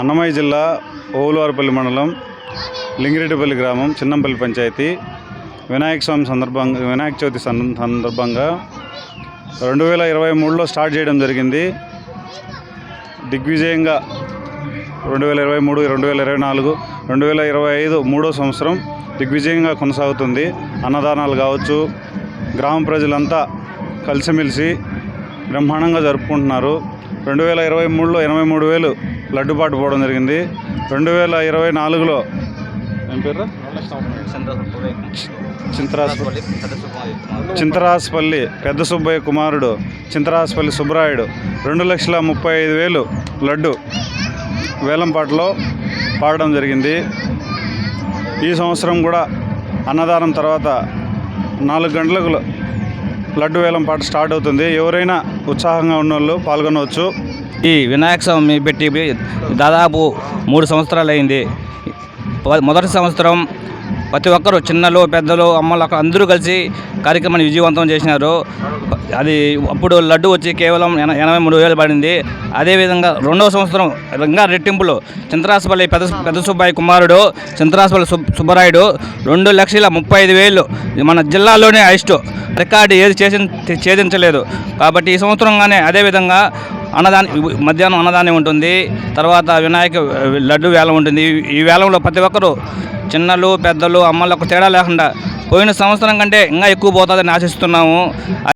అన్నమయ్య జిల్లా ఓవులవారిపల్లి మండలం లింగిరెడ్డిపల్లి గ్రామం చిన్నంపల్లి పంచాయతీ. వినాయక స్వామి సందర్భంగా వినాయక చవితి సందర్భంగా రెండు వేల ఇరవై మూడులో స్టార్ట్ చేయడం జరిగింది. దిగ్విజయంగా రెండు వేల ఇరవై మూడు రెండు వేల ఇరవై నాలుగు రెండు వేల ఇరవై ఐదు మూడో సంవత్సరం దిగ్విజయంగా కొనసాగుతుంది. అన్నదానాలు కావచ్చు గ్రామ ప్రజలంతా కలిసిమెలిసి బ్రహ్మాండంగా జరుపుకుంటున్నారు. రెండు వేల ఇరవై మూడులో ఎనభై మూడు వేలు లడ్డుబాటు పోవడం జరిగింది. రెండు వేల ఇరవై నాలుగులో ఏం పేరు? పెద్ద సుబ్బయ్య కుమారుడు చింతరాసుపల్లి సుబ్బరాయుడు. రెండు లక్షల ముప్పై ఐదు వేలు లడ్డు వేలంపాటలో పాడడం జరిగింది. ఈ సంవత్సరం కూడా అన్నదానం తర్వాత నాలుగు గంటలకు లడ్డు వేలం పాట స్టార్ట్ అవుతుంది. ఎవరైనా ఉత్సాహంగా ఉన్న వాళ్ళు పాల్గొనవచ్చు. ఈ వినాయక స్వామి పెట్టి దాదాపు మూడు సంవత్సరాలు అయింది. మొదటి సంవత్సరం ప్రతి ఒక్కరు చిన్నలు పెద్దలు అమ్మలు అక్కడ అందరూ కలిసి కార్యక్రమాన్ని విజయవంతం చేసినారు. అది అప్పుడు లడ్డు వచ్చి కేవలం ఎన- ఎనభై మూడు వేలు పడింది. అదేవిధంగా రెండవ సంవత్సరం ఇంకా రెట్టింపులు. చింతరాసపల్లి పెద్ద పెద్ద సుబ్బాయి కుమారుడు చింతరాసపల్లి సుబ్ సుబ్బరాయుడు రెండు లక్షల ముప్పై ఐదు వేలు. మన జిల్లాలోనే హైస్ట్ రికార్డు ఏది చేసి ఛేదించలేదు. కాబట్టి ఈ సంవత్సరంగానే అదేవిధంగా అన్నదానం మధ్యాహ్నం అన్నదానం ఉంటుంది. తర్వాత వినాయక లడ్డు వేలం ఉంటుంది. ఈ- వేలంలో ప్రతి ఒక్కరు చిన్నలు పెద్దలు అమ్మలకు తేడా లేకుండా పోయిన సంవత్సరం కంటే ఇంకా ఎక్కువ పోతుందని ఆశిస్తున్నాము.